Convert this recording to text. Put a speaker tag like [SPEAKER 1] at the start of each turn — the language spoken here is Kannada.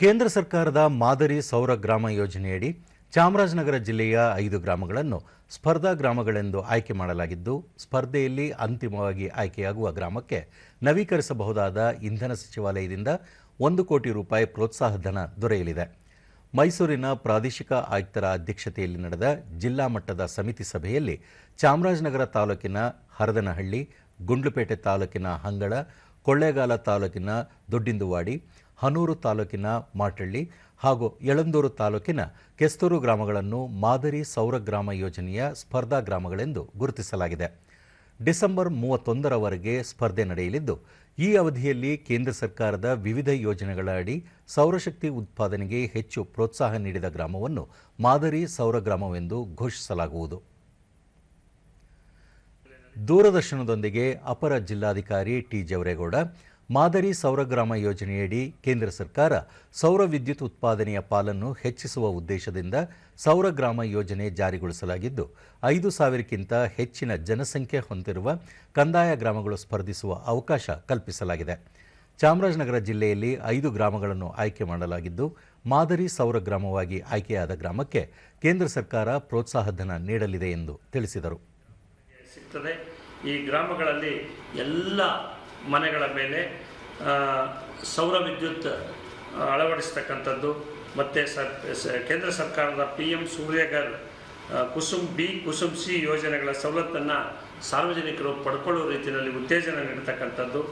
[SPEAKER 1] ಕೇಂದ್ರ ಸರ್ಕಾರದ ಮಾದರಿ ಸೌರ ಗ್ರಾಮ ಯೋಜನೆಯಡಿ ಚಾಮರಾಜನಗರ ಜಿಲ್ಲೆಯ ಐದು ಗ್ರಾಮಗಳನ್ನು ಸ್ಪರ್ಧಾ ಗ್ರಾಮಗಳೆಂದು ಆಯ್ಕೆ ಮಾಡಲಾಗಿದ್ದು, ಸ್ಪರ್ಧೆಯಲ್ಲಿ ಅಂತಿಮವಾಗಿ ಆಯ್ಕೆಯಾಗುವ ಗ್ರಾಮಕ್ಕೆ ನವೀಕರಿಸಬಹುದಾದ ಇಂಧನ ಸಚಿವಾಲಯದಿಂದ ಒಂದು ಕೋಟಿ ರೂಪಾಯಿ ಪ್ರೋತ್ಸಾಹಧನ ದೊರೆಯಲಿದೆ. ಮೈಸೂರಿನ ಪ್ರಾದೇಶಿಕ ಆಯುಕ್ತರ ಅಧ್ಯಕ್ಷತೆಯಲ್ಲಿ ನಡೆದ ಜಿಲ್ಲಾ ಮಟ್ಟದ ಸಮಿತಿ ಸಭೆಯಲ್ಲಿ ಚಾಮರಾಜನಗರ ತಾಲೂಕಿನ ಹರದನಹಳ್ಳಿ, ಗುಂಡ್ಲುಪೇಟೆ ತಾಲೂಕಿನ ಹಂಗಳ ಕೊಳ್ಳೇಗಾಲ ತಾಲೂಕಿನ ದೊಡ್ಡಿಂದುವಾಡಿ, ಹನೂರು ತಾಲೂಕಿನ ಮಾಟಳ್ಳಿ ಹಾಗೂ ಯಳಂದೂರು ತಾಲೂಕಿನ ಕೆಸ್ತೂರು ಗ್ರಾಮಗಳನ್ನು ಮಾದರಿ ಸೌರ ಗ್ರಾಮ ಯೋಜನೆಯ ಸ್ಪರ್ಧಾ ಗ್ರಾಮಗಳೆಂದು ಗುರುತಿಸಲಾಗಿದೆ. ಡಿಸೆಂಬರ್ ಮೂವತ್ತೊಂದರವರೆಗೆ ಸ್ಪರ್ಧೆ ನಡೆಯಲಿದ್ದು, ಈ ಅವಧಿಯಲ್ಲಿ ಕೇಂದ್ರ ಸರ್ಕಾರದ ವಿವಿಧ ಯೋಜನೆಗಳ ಅಡಿ ಸೌರಶಕ್ತಿ ಉತ್ಪಾದನೆಗೆ ಹೆಚ್ಚು ಪ್ರೋತ್ಸಾಹ ನೀಡಿದ ಗ್ರಾಮವನ್ನು ಮಾದರಿ ಸೌರ ಗ್ರಾಮವೆಂದು ಘೋಷಿಸಲಾಗುವುದು. ದೂರದರ್ಶನದೊಂದಿಗೆ ಅಪರ ಜಿಲ್ಲಾಧಿಕಾರಿ ಟಿ ಜವರೇಗೌಡ ಮಾದರಿ ಸೌರಗ್ರಾಮ ಯೋಜನೆಯಡಿ ಕೇಂದ್ರ ಸರ್ಕಾರ ಸೌರ ವಿದ್ಯುತ್ ಉತ್ಪಾದನೆಯ ಪಾಲನ್ನು ಹೆಚ್ಚಿಸುವ ಉದ್ದೇಶದಿಂದ ಸೌರಗ್ರಾಮ ಯೋಜನೆ ಜಾರಿಗೊಳಿಸಲಾಗಿದ್ದು, ಐದು ಸಾವಿರಕ್ಕಿಂತ ಹೆಚ್ಚಿನ ಜನಸಂಖ್ಯೆ ಹೊಂದಿರುವ ಕಂದಾಯ ಗ್ರಾಮಗಳು ಸ್ಪರ್ಧಿಸುವ ಅವಕಾಶ ಕಲ್ಪಿಸಲಾಗಿದೆ. ಚಾಮರಾಜನಗರ ಜಿಲ್ಲೆಯಲ್ಲಿ ಐದು ಗ್ರಾಮಗಳನ್ನು ಆಯ್ಕೆ ಮಾಡಲಾಗಿದ್ದು, ಮಾದರಿ ಸೌರ ಗ್ರಾಮವಾಗಿ ಆಯ್ಕೆಯಾದ ಗ್ರಾಮಕ್ಕೆ ಕೇಂದ್ರ ಸರ್ಕಾರ ಪ್ರೋತ್ಸಾಹಧನ ನೀಡಲಿದೆ ಎಂದು ತಿಳಿಸಿದರು.
[SPEAKER 2] ಸಿಗ್ತದೆ. ಈ ಗ್ರಾಮಗಳಲ್ಲಿ ಎಲ್ಲ ಮನೆಗಳ ಮೇಲೆ ಸೌರ ವಿದ್ಯುತ್ ಅಳವಡಿಸ್ತಕ್ಕಂಥದ್ದು. ಮತ್ತು ಸರ್ ಕೇಂದ್ರ ಸರ್ಕಾರದ P M Suryaghar Kusum, B Kusum C ಯೋಜನೆಗಳ ಸವಲತ್ತನ್ನು ಸಾರ್ವಜನಿಕರು ಪಡ್ಕೊಳ್ಳೋ ರೀತಿಯಲ್ಲಿ ಉತ್ತೇಜನ ನೀಡತಕ್ಕಂಥದ್ದು.